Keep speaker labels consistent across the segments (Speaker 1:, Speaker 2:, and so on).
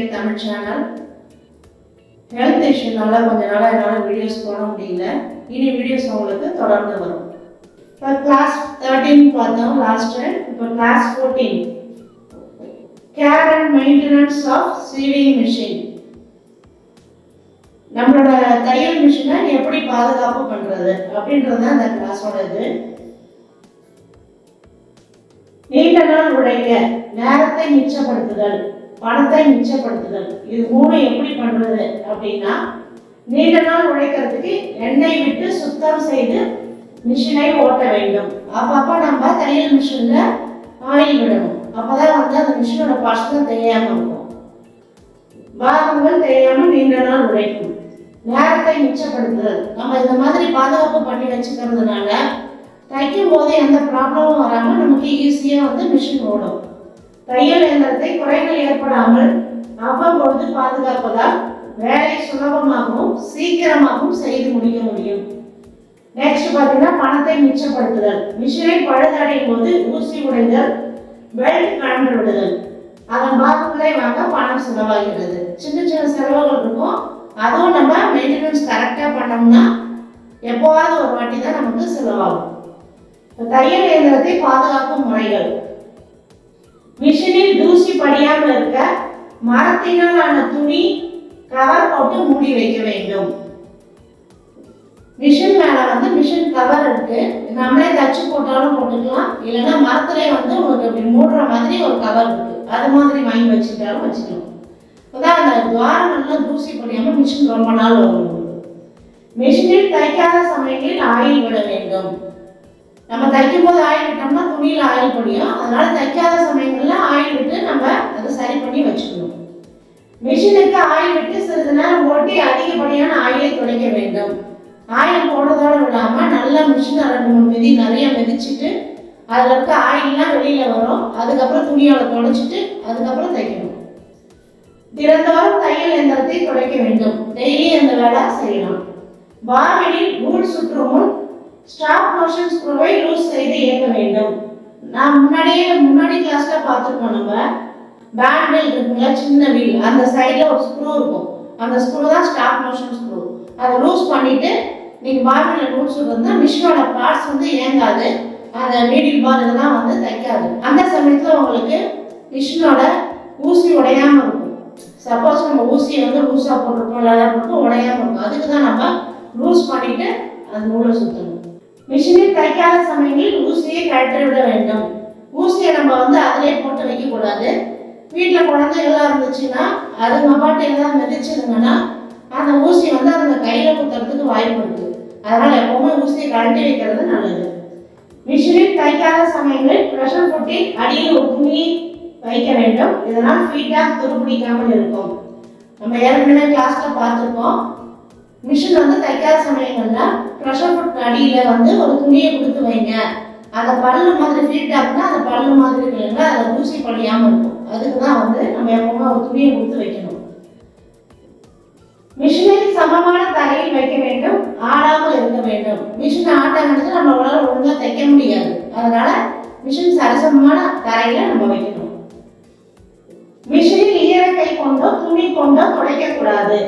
Speaker 1: எல்லோருக்கும் Tamil channel health இஷ்யூனால கொஞ்ச நாளாக என்னால் வீடியோஸ் போட முடியல. இனி வீடியோஸ் உங்களுக்கு தொடர்ந்து வரும். இப்போ கிளாஸ் தேர்ட்டீன் பார்த்தோம் லாஸ்ட் டைம் இப்போ class fourteen care and maintenance of sewing machine நம்மளோட தையல் மிஷினை எப்படி பாதுகாப்பு பண்ணுறது அப்படின்றது தான் அந்த கிளாஸோட இது நீண்ட நாள் உழைக்க நேரத்தை மிச்சப்படுத்துதல். பணத்தை மிச்சப்படுத்துதல். இது மூணு எப்படி பண்ணுறது அப்படின்னா நீண்ட நாள் உழைக்கிறதுக்கு எண்ணெய் விட்டு சுத்தம் செய்து மிஷினை ஓட்ட வேண்டும். அப்பப்போ நம்ம தையல் மிஷினில் ஆயில் விடணும். அப்பதான் வந்து அந்த மிஷினோட பாசனம் தெரியாமல் இருக்கும். பாகங்கள் தெரியாமல் நீண்ட நாள் உழைக்கும். நேரத்தை மிச்சப்படுத்துதல். நம்ம இந்த மாதிரி பாதுகாப்பு பண்ணி வச்சுக்கிறதுனால தைக்கும் போது எந்த ப்ராப்ளமும் வராமல் நமக்கு ஈஸியாக வந்து மிஷின் ஓடும். தையல் இயந்திரத்தை குறைகள் ஏற்படாமல் அவ்வப்பொழுது பாதுகாப்பதால் வேலை சுலபமாகவும் சீக்கிரமாகவும் செய்து முடிக்க முடியும். நெக்ஸ்ட் பார்த்தீங்கன்னா பணத்தை மிச்சப்படுத்துதல். மிஷினை பழுதடையும் போது ஊசி உடைதல் பெல்ட் கலந்து விடுதல் அதன் பாகங்களை வாங்க பணம் செலவாகிறது. சின்ன சின்ன செலவுகள் இருக்கும். அதுவும் நம்ம மெயின்டெனன்ஸ் கரெக்டாக பண்ணோம்னா எப்போவாவது ஒரு வாட்டி தான் நமக்கு செலவாகும். தையல் இயந்திரத்தை பாதுகாக்கும் முறைகள். மிஷினில் தூசி படியாமல் இருக்க மரத்தினால் ஆன துணி கவர் போட்டு மூடி வைக்க வேண்டும். மிஷின் மேல வந்து மிஷின் கவர் இருக்கு. நம்மளே தச்சு போட்டாலும் போட்டுக்கலாம். இல்லைன்னா மரத்திலே வந்து உங்களுக்கு இப்படி மூடுற மாதிரி ஒரு கவர் இருக்கு. அது மாதிரி வாங்கி வச்சுக்கிட்டாலும் வச்சுக்கலாம். அதான் அந்த துவாரங்கள்லாம் தூசி படியாமல் மிஷின் ரொம்ப நாள் வரும் மிஷினில் தைக்காத சமயங்களில் ஆயில் விட வேண்டும். நம்ம தைக்கும் போது ஆயில் விட்டோம்னா துணியில் ஆயில் படியும் அதனால தைக்காத சமயங்களில் ஆயில் விட்டு நம்ம அதை சரி பண்ணி வச்சுக்கணும். மிஷினுக்கு ஆயில் விட்டு சிறிது நேரம் ஓட்டி அதிகப்படியான ஆயிலை துடைக்க வேண்டும். ஆயில் போடுறதோட இல்லாமல் நல்லா மிஷினை ரெண்டு மூணு மிதி நிறைய மிதிச்சுட்டு அதில் இருக்க ஆயில்லாம் வெளியில் வரும். அதுக்கப்புறம் துணியோட துடைச்சிட்டு அதுக்கப்புறம் தைக்கணும். திறந்தோறும் தையல் எந்திரத்தை துடைக்க வேண்டும். டெய்லி அந்த வேலை செய்யலாம். பாவினில் நூல் சுற்றும் முன் ஸ்டாப் மோஷன் ஸ்க்ரூவை லூஸ் செய்து இயக்க வேண்டும். நான் முன்னாடியே முன்னாடி கிளாஸ்ல பார்த்துருக்கோம் நம்ம. பேண்டில் இருக்குங்களா சின்ன வீல் அந்த சைடில் ஒரு ஸ்க்ரூ இருக்கும். அந்த ஸ்க்ரூ தான் ஸ்டாப் மோஷன் ஸ்க்ரூ அதை லூஸ் பண்ணிட்டு நீங்கள் பாபினில் லூஸ் இருந்தா மிஷினோட பார்ட்ஸ் வந்து இயங்காது. அந்த நீடில் பார் இதெல்லாம் வந்து தைக்காது. அந்த சமயத்தில் உங்களுக்கு மிஷினோட ஊசி உடையாம இருக்கும். சப்போஸ் நம்ம ஊசியை வந்து லூஸாக போட்டிருக்கோம் இல்லை போட்டு உடையாம இருக்கும். அதுக்கு தான் நம்ம லூஸ் பண்ணிட்டு அந்த நூலை சுற்றணும் மிஷினில் தைக்காத சமயங்களில் ஊசியை கழற்றி விட வேண்டும். ஊசியை நம்ம வந்து அதிலே போட்டு வைக்கக்கூடாது. வீட்டில் குழந்தைகள்லாம் இருந்துச்சுன்னா அதுங்க பாட்டு எல்லாம் மிதிச்சிருங்கன்னா அந்த ஊசி வந்து அதுங்க கையில் குத்துறதுக்கு வாய்ப்பு இருக்கு அதனால எப்பவுமே ஊசியை கழட்டி வைக்கிறது நல்லது. மிஷினில் தைக்காத சமயங்களில் ப்ரெஷர் கொட்டி அடியில் ஒரு துணி வைக்க வேண்டும். இதனால் ஃபீட்டாக துருப்பிடிக்காமல் இருக்கும். நம்ம ஏற்கனவே கிளாஸ்ல பார்த்துருக்கோம். மிஷின் வந்து தைக்காத சமயங்களில் ப்ரெஷர் ஃபுட் அடியில் வந்து ஒரு துணியை கொடுத்து வைங்க. அந்த பல்லு மாதிரி ஃபீட் ஆகுனா அந்த பல்லு மாதிரி இல்லைங்க அதை ஊசி படியாமல் இருக்கும். அதுக்கு தான் வந்து நம்ம எப்பவுமே ஒரு துணியை கொடுத்து வைக்கணும். மிஷினில் சமமான தரையில் வைக்க வேண்டும் ஆடாமல் இருக்க வேண்டும். மிஷின் ஆட்டாங்கிறது நம்மளால ஒழுங்கா தைக்க முடியாது. அதனால மிஷின் சரசமமான தரையில நம்ம வைக்கணும். மிஷினில் ஈரக்கை கொண்டோ துணி கொண்டோ துடைக்கக்கூடாது.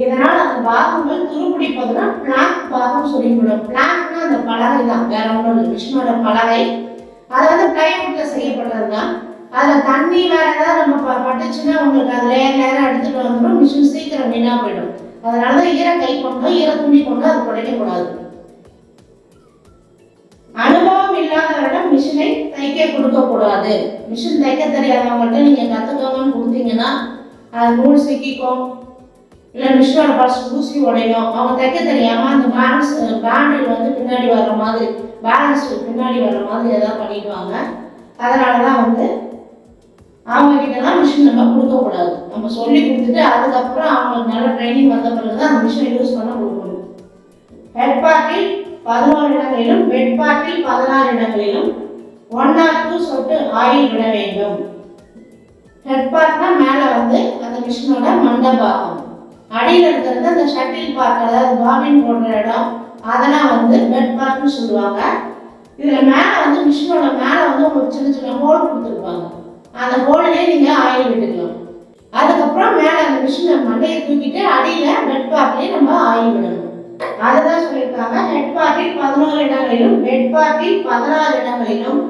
Speaker 1: இதனால் அந்த பாகங்கள் துருப்பிடிப்பதுனா பிளாக் பாகம் சொல்லிவிடும் பிளாக்னா அந்த பலகை தான் வேற ஒன்றும் இல்லை. மிஷினோட பலகை. அது வந்து பிளைவுட்ல செய்யப்பட்டது தான் அதில் தண்ணி வேற ஏதாவது நம்ம பட்டுச்சுன்னா உங்களுக்கு அது லேயர் லேயராக எடுத்துட்டு வந்துடும் மிஷின் சீக்கிரம் வீணாக போயிடும். அதனால தான் ஈர கை கொண்டோ ஈர துணி கொண்டோ அது துடைக்கக்கூடாது அனுபவம் இல்லாதவரிடம் மிஷினை தைக்க கொடுக்கக்கூடாது. மிஷின் தைக்க தெரியாதவங்கள்ட்ட நீங்கள் கற்றுக்கோங்கன்னு கொடுத்தீங்கன்னா அது நூல் சிக்கிக்கும். இல்லை மிஷினோட பர்ஸ் ஊசி உடையும். அவங்க தைக்க தெரியாம அந்த பேலன்ஸ் பேண்டில் வந்து பின்னாடி வர்ற மாதிரி பேலன்ஸ் பின்னாடி வர்ற மாதிரி ஏதாவது பண்ணிடுவாங்க. அதனால தான் வந்து அவங்க தான் மிஷின் நம்ம கொடுக்கக்கூடாது. நம்ம சொல்லி கொடுத்துட்டு அதுக்கப்புறம் அவங்களுக்கு நல்ல ட்ரைனிங் வந்த பிறகு தான் அந்த மிஷினை யூஸ் பண்ண கொடுக்கணும். ஹெட் பார்ட்டில் பதினோரு இடங்களிலும் பெட் பார்ட்டில் பதினாறு இடங்களிலும் ஒன் ஆர் டூ சொட்டு ஆயில் விட வேண்டும். ஹெட் பார்ட்னா மேலே வந்து அந்த மிஷினோட மண்டபாகும். அடியில் இருக்கிறது அந்த ஷட்டில் பார்ட் அதாவது பாபின் போடுற இடம் அதெல்லாம் வந்து பெட் பார்க்னு சொல்லுவாங்க. இதில் மேலே வந்து மிஷினோட மேலே வந்து உங்களுக்கு சின்ன சின்ன ஹோல் கொடுத்துருப்பாங்க. அந்த ஹோல்லே நீங்கள் ஆயில் விட்டுக்கலாம். அதுக்கப்புறம் மேலே அந்த மிஷினை மண்டையை தூக்கிட்டு அடியில் பெட் பார்க்லேயே நம்ம ஆயில் விடணும். அதை தான் சொல்லியிருக்காங்க ஹெட் பார்க்கில் பதினோரு இடங்களிலும் பெட் பார்க்கில் பதினாறு இடங்களிலும்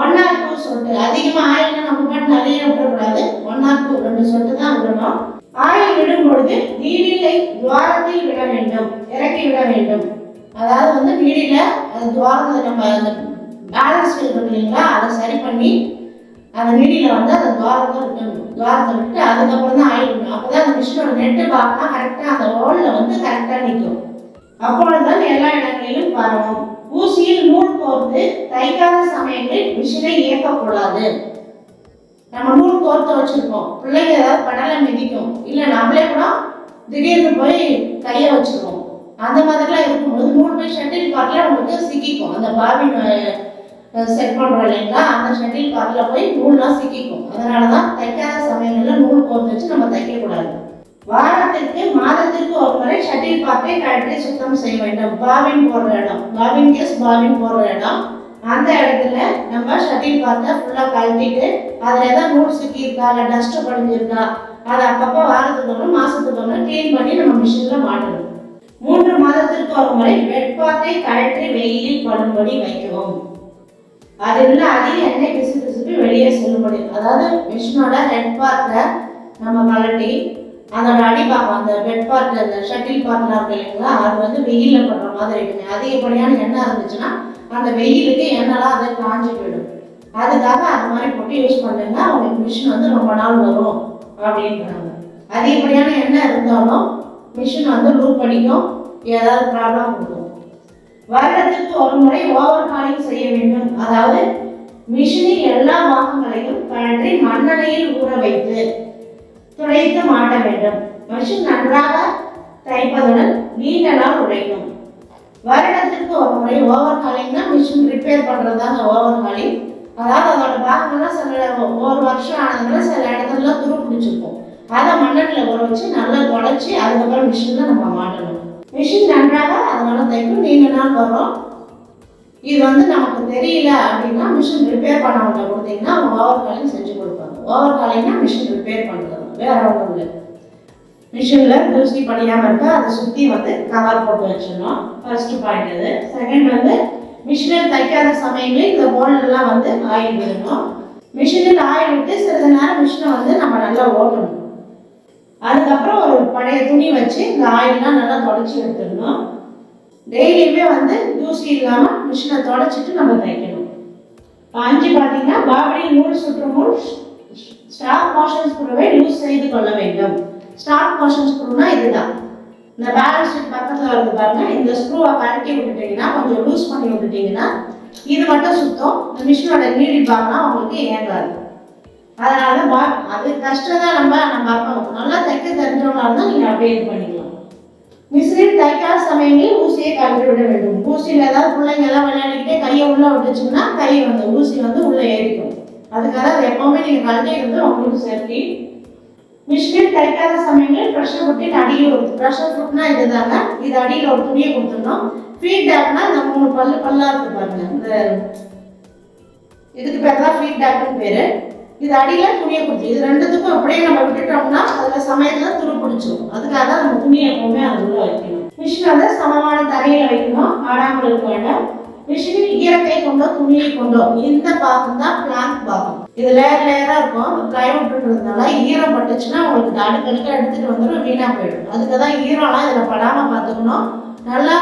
Speaker 1: ஒன் ஆர் டூ சொட்டு. அதிகமாக ஆயில்னா நம்ம பாட்டு நிறைய விடக்கூடாது. ஒன் ஆர் டூ ரெண்டு சொட்டு தான் விடணும். ஆயில் விடும் பொழுது நீரிலை துவாரத்தில் விட வேண்டும் இறக்கி விட வேண்டும். அதாவது வந்து நீடில அது துவாரத்தில் நம்ம அந்த பேலன்ஸ் இருக்கணும் இல்லைங்களா அதை சரி பண்ணி அந்த வீடியில் வந்து அந்த துவாரத்தை விட்டணும் துவாரத்தை விட்டு அதுக்கப்புறம் தான் ஆயில் விடணும். அப்போ தான் அந்த மிஷினோட நெட்டு பார்த்தா கரெக்டாக அந்த ஹோலில் வந்து கரெக்டாக நிற்கும். அப்பொழுதுதான் எல்லா இடங்களிலும் பரவும். ஊசியில் நூல் கோர்த்து தைக்காத சமயங்களில் மிஷினை இயக்கக்கூடாது நம்ம நூல் கோர்த்து வச்சிருப்போம் பிள்ளைங்க ஏதாவது படலை மிதிக்கும். இல்லை நம்மளே கூட திடீர்னு போய் கையை வச்சிருவோம். அந்த மாதிரிலாம் இருக்கும்போது நூல் போய் ஷட்டில் கார்டில் உங்களுக்கு சிக்கிக்கும். அந்த பாபின் செட் பண்ணுறோம் இல்லைங்களா? அந்த ஷட்டில் கார்டில் போய் நூல்லாம் சிக்கிக்கும். அதனால தான் தைக்காத சமயங்களில் நூல் கோர்த்து வச்சு நம்ம தைக்கக்கூடாது. வாரத்திற்கு மாதத்திற்கு ஒரு முறை ஷட்டில் பார்க்கை கழட்டி சுத்தம் செய்ய வேண்டும். பாபின் போடுற இடம். பாபின் கேஸ் பாபின் போடுற இடம். அந்த இடத்துல நம்ம ஷட்டில் பார்க்கை ஃபுல்லாக கழட்டிட்டு அதில் எதாவது நூல் சிக்கியிருக்கா இல்லை டஸ்ட்டு படிஞ்சிருக்கா அதை அப்பப்போ வாரத்துக்கு ஒன்று மாதத்துக்கு ஒன்று க்ளீன் பண்ணி நம்ம மிஷினில் மாட்டணும். மூன்று மாதத்திற்கு ஒரு முறை வெட்பாத்தை கழற்றி வெயிலில் படும்படி வைக்கவும். அதில் உள்ள அதிக எண்ணெய் பிசு பிசுப்பி வெளியே செல்லும்படி அதாவது மிஷினோட ஹெட் பார்ட்டை நம்ம கழட்டி அதோட அடிபாகம் அந்த பெட் பார்ட்டில் அந்த ஷட்டில் பார்ட்லாம் இருக்கு இல்லைங்களா அது வந்து வெயிலில் படுற மாதிரி இருக்குங்க. அதிகப்படியான எண்ணெய் இருந்துச்சுன்னா அந்த வெயிலுக்கு எண்ணெய்லாம் அதை காஞ்சி போயிடும். அதுக்காக அது மாதிரி போட்டு யூஸ் பண்ணுங்க அவங்களுக்கு மிஷின் வந்து ரொம்ப நாள் வரும் அப்படின்றாங்க. அதிகப்படியான எண்ணெய் இருந்தாலும் மிஷின் வந்து லூப் பண்ணிக்கும் ஏதாவது ப்ராப்ளம் கொடுக்கும் வருடத்துக்கு ஒரு முறை ஓவர் காலிங் செய்ய வேண்டும். அதாவது மிஷினின் எல்லா பாகங்களையும் கழற்றி மண்ணெண்ணையில் ஊற வைத்து துடைத்து மாட்ட வேண்டும். மிஷின் நன்றாக தைப்பதுடன் நீண்ட நாள் உழைக்கும். வருடத்திற்கு ஒரு முறை ஓவர் ஹாலிங்னா மிஷின் ரிப்பேர் பண்ணுறதாங்க ஓவர் ஹாலிங். அதாவது அதோட பாகங்கள்லாம் சில ஒரு வருஷம் ஆனதுனால சில இடத்துலலாம் துரு பிடிச்சிருக்கும். அதை மண்ணெண்ணில் ஊற வச்சு நல்லா தொடச்சி அதுக்கப்புறம் மிஷினில் நம்ம மாட்டணும். மிஷின் நன்றாக அதனால தைக்கும். நீண்ட நாள் வரும். இது வந்து நமக்கு தெரியல அப்படின்னா மிஷின் ரிப்பேர் பண்ணவங்க கொடுத்தீங்கன்னா அவங்க ஓவர் காலிங் செஞ்சு கொடுப்பாங்க. ஓவர் காலிங்னா மிஷின் ரிப்பேர் பண்ணுறது வேற ஒன்றும் இல்லை. மிஷினில் தூசி படியாமல் இருக்க அதை சுற்றி வந்து கவர் போட்டு வச்சிடணும். ஃபர்ஸ்ட் பாயிண்ட் இது. செகண்ட் வந்து மிஷினில் தைக்காத சமயங்களில் இந்த போல்டெல்லாம் வந்து ஆயில் விடணும். மிஷினில் ஆயில் விட்டு சிறிது நேரம் மிஷினை வந்து நம்ம நல்லா ஓட்டணும். அதுக்கப்புறம் ஒரு பழைய துணி வச்சு இந்த ஆயிலெலாம் நல்லா தொடச்சி எடுத்துடணும். டெய்லியுமே வந்து தூசி இல்லாமல் மிஷினை தொடச்சிட்டு நம்ம தைக்கணும். இப்போ அஞ்சு பார்த்தீங்கன்னா பாபடி நூல் சுற்றும் முன் ஸ்டாப் மோஷன்ஸ் கூடவே லூஸ் செய்து கொள்ள வேண்டும். ஸ்டார்ட் மோஷன் ஸ்க்ரூனா இதுதான். இந்த பேலன்ஸ் ஷீட் பக்கத்தில் வந்து பாருங்க இந்த ஸ்க்ரூவை கழட்டி விட்டுட்டீங்கன்னா கொஞ்சம் லூஸ் பண்ணி விட்டுட்டீங்கன்னா இது மட்டும் சுத்தம். இந்த மிஷினோட நீடி பாருனா உங்களுக்கு ஏங்காது அதனால பா அது கஷ்டம் தான் நம்ம நம்ம அப்போ நல்லா தைக்க தெரிஞ்சவங்களா இருந்தால் நீங்கள் அப்படியே இது பண்ணிக்கலாம். மிஷினில் தைக்காத சமயங்களில் ஊசியை கழட்டி விட வேண்டும். ஊசியில் ஏதாவது பிள்ளைங்க எல்லாம் விளையாடிக்கிட்டே கையை உள்ளே விட்டுச்சுன்னா கை வந்து ஊசி வந்து உள்ளே ஏறிக்கும். அதுக்காக அது எப்போவுமே நீங்கள் கழட்டி இருந்து உங்களுக்கு சேஃப்டி மிஷினில் தைக்காத சமயங்களில் ப்ரெஷர் குட்டின் அடியில் ஒரு ப்ரெஷர் குட்னா இதுதாங்க. இது அடியில் ஒரு துணியை கொடுத்துடணும். ஃபீட்பேக்னா இந்த மூணு பல்லு பல்லா இருக்கு பாருங்க. இந்த இதுக்கு பேர் தான் ஃபீட்பேக்னு பேர். இது அடியில் துணியை கொடுத்து இது ரெண்டுத்துக்கும் அப்படியே நம்ம விட்டுட்டோம்னா அதில் சமயத்தில் துரு பிடிச்சிரும். அதுக்காக தான் நம்ம துணியை எப்பவுமே அது உள்ள வைக்கணும். மிஷின் வந்து சமமான தரையில் வைக்கணும். ஆடாமல் இருக்க வேண்டாம். மிஷினில் ஈரத்தை கொண்டோ துணியை கொண்டோ இந்த பாகம் தான் பிளாங்க் பாகம். இது லேயர் லேயராக இருக்கும். பிளைவுட்ன்றதுனால ஈரம் பட்டுச்சுன்னா உங்களுக்கு அடுக்கடுக்க எடுத்துகிட்டு வந்துடும் வீணாக போயிடும். அதுக்கு தான் ஈரம்லாம் இதில் படாமல் பார்த்துக்கணும். நல்லா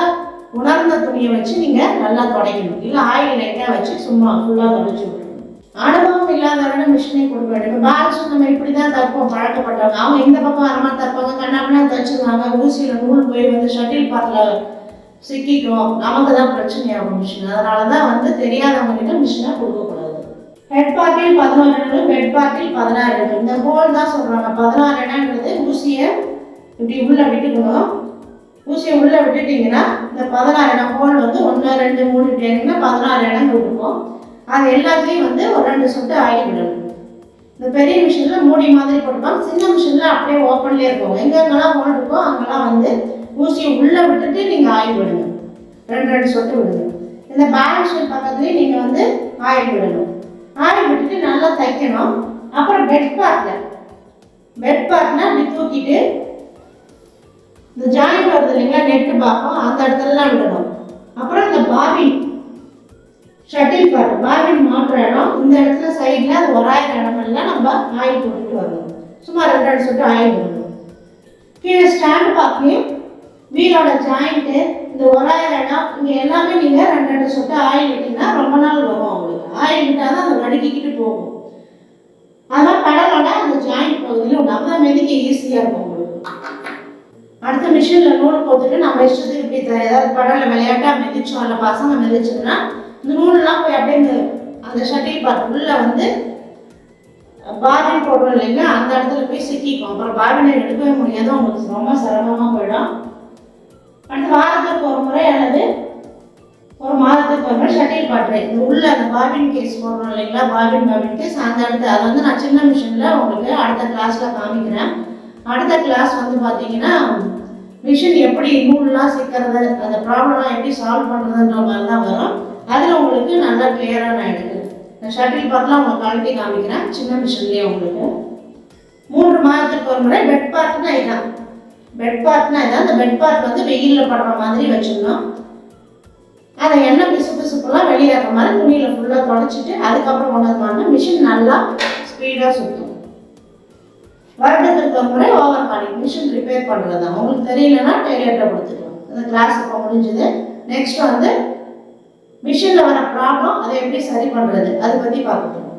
Speaker 1: உணர்ந்த துணியை வச்சு நீங்கள் நல்லா துடைக்கணும். இல்லை ஆயில் லைட்டாக வச்சு சும்மா ஃபுல்லாக துடைச்சி விடணும். அனுபவம் இல்லாதவங்க மிஷினை கொடுக்க வேண்டும். இப்போ பாலசு நம்ம இப்படி தான் தற்போம் பழக்கப்பட்டவங்க. அவங்க இந்த பக்கம் வர மாதிரி தப்பாங்க கண்ணாமனா தச்சுருவாங்க ஊசியில் நூல் போய் வந்து ஷட்டில் பார்க்கல சிக்கிக்கும் நமக்கு தான் பிரச்சனையாகும் மிஷின். அதனால தான் வந்து தெரியாதவங்க கிட்ட மிஷினை கொடுக்கக்கூடாது. ஹெட் பார்ட்டில் பதினோரு இடம் ஹெட் பார்ட்டில் பதினாறு இடம் இந்த ஹோல் தான் சொல்கிறாங்க பதினாறு இடம்ன்றது ஊசியை இப்படி உள்ளே விட்டுக்கணும். ஊசியை உள்ளே விட்டுட்டிங்கன்னா இந்த பதினாறு இடம் ஹோல் வந்து ஒன்று ரெண்டு மூணு இப்படி பதினாறு இடம் கொடுக்கும் அது எல்லாத்தையும் வந்து ஒரு ரெண்டு சொட்டு ஆயில் விடணும். இந்த பெரிய மிஷினில் மூடி மாதிரி கொடுப்பாங்க சின்ன மிஷினில் அப்படியே ஓப்பன்லேயே இருக்கும். எங்கெங்கெல்லாம் ஹோல் இருக்கோ அங்கெல்லாம் வந்து ஊசியை உள்ளே விட்டுட்டு நீங்கள் ஆயில் விடணும். ரெண்டு ரெண்டு சொட்டு விடணும் இந்த பேலன்ஸ் ஷீட் பக்கத்துலேயே நீங்கள் வந்து ஆயில் விடணும். ஆயில் விட்டுட்டு நல்லா தைக்கணும். அப்புறம் பெட் பார்ட்டில் பெட் பார்ட்னா இப்படி தூக்கிட்டு இந்த ஜாயிண்ட் வருது இல்லைங்களா நெட்டு பார்ப்போம் அந்த இடத்துலலாம் விடணும். அப்புறம் இந்த பாபின் ஷட்டில் பார்ட் பாபின் மாட்டுற இடம் இந்த இடத்துல சைடில் அது ஒராயிரம் இடமெல்லாம் நம்ம ஆயில் போட்டுட்டு வரணும். சும்மா ரெண்டு ரெண்டு சொட்டு ஆயில் விடணும். கீழே ஸ்டாண்ட் பார்க்கையும் வீலோட ஜாயிண்ட்டு இந்த ஒராயிரம் இடம் இங்கே எல்லாமே நீங்கள் ரெண்டு ரெண்டு சொட்டு ஆயில் விட்டிங்கன்னா ரொம்ப நாள் வரும் உங்களுக்கு ஆயில் விட்டால் தான் அது நடுக்கிக்கிட்டு போகும். அதெல்லாம் கடலோட அந்த ஜாயிண்ட் பகுதியில் உண்டு அப்போ தான் மெதிக்க ஈஸியாக இருக்கும் உங்களுக்கு. அடுத்த மிஷினில் நூல் போட்டுட்டு நம்ம இஷ்டத்துக்கு இப்படி தர ஏதாவது படலை விளையாட்டாக மிதிச்சோம் இல்லை பசங்க மிதிச்சோம்னா இந்த நூலெல்லாம் போய் அப்படியே இந்த அந்த ஷட்டில் பார்ட் உள்ளே வந்து பாபின் போடுறோம் இல்லைங்களா? அந்த இடத்துல போய் சிக்கிக்கும். அப்புறம் பாபினை எடுக்கவே முடியாது. உங்களுக்கு ரொம்ப சிரமமாக போயிடும். அந்த வாரத்துக்கு ஒரு முறை அல்லது ஒரு மாதத்துக்கு ஒரு முறை ஷட்டில் பாட்டு இந்த உள்ள அந்த பாபின் கேஸ் போடுறோம் இல்லைங்களா? பாபின் பாபின் கேஸ் அந்த இடத்துல அதை வந்து நான் சின்ன மிஷினில் உங்களுக்கு அடுத்த கிளாஸில் காமிக்கிறேன். அடுத்த கிளாஸ் வந்து பார்த்தீங்கன்னா மிஷின் எப்படி நூல்லாம் சிக்கிறது அந்த ப்ராப்ளம்லாம் எப்படி சால்வ் பண்ணுறதுன்ற மாதிரி தான் வரும். அதில் உங்களுக்கு நல்லா கிளியராக நான் எடுக்கிறேன் இந்த ஷட்டில் பார்ட்லாம் உங்களுக்கு கழட்டி காமிக்கிறேன். சின்ன மிஷின்லேயே உங்களுக்கு. மூன்று மாதத்துக்கு ஒரு முறை பெட் பார்ட்னா இதுதான் பெட் பார்ட்னா இதான். அந்த பெட் பார்ட் வந்து வெயிலில் படுற மாதிரி வச்சிடணும் அதை எண்ணெய் பிசு பிசுப்பெல்லாம் வெளியேற மாதிரி துணியில் ஃபுல்லாக தொடச்சிட்டு அதுக்கப்புறம் கொண்டு வந்து மிஷின் நல்லா ஸ்பீடாக சுற்றும் வருடத்திற்கு ஒரு முறை ஓவர் பண்ணி மிஷின் ரிப்பேர் பண்ணுறது தான் உங்களுக்கு தெரியலன்னா டெய்லர்கிட்ட கொடுத்துக்கலாம். இந்த கிளாஸ் இப்போ முடிஞ்சுது. நெக்ஸ்ட் வந்து மிஷினில் வர ப்ராப்ளம் அதை எப்படி சரி பண்ணுறது அதை பற்றி பார்க்கணும்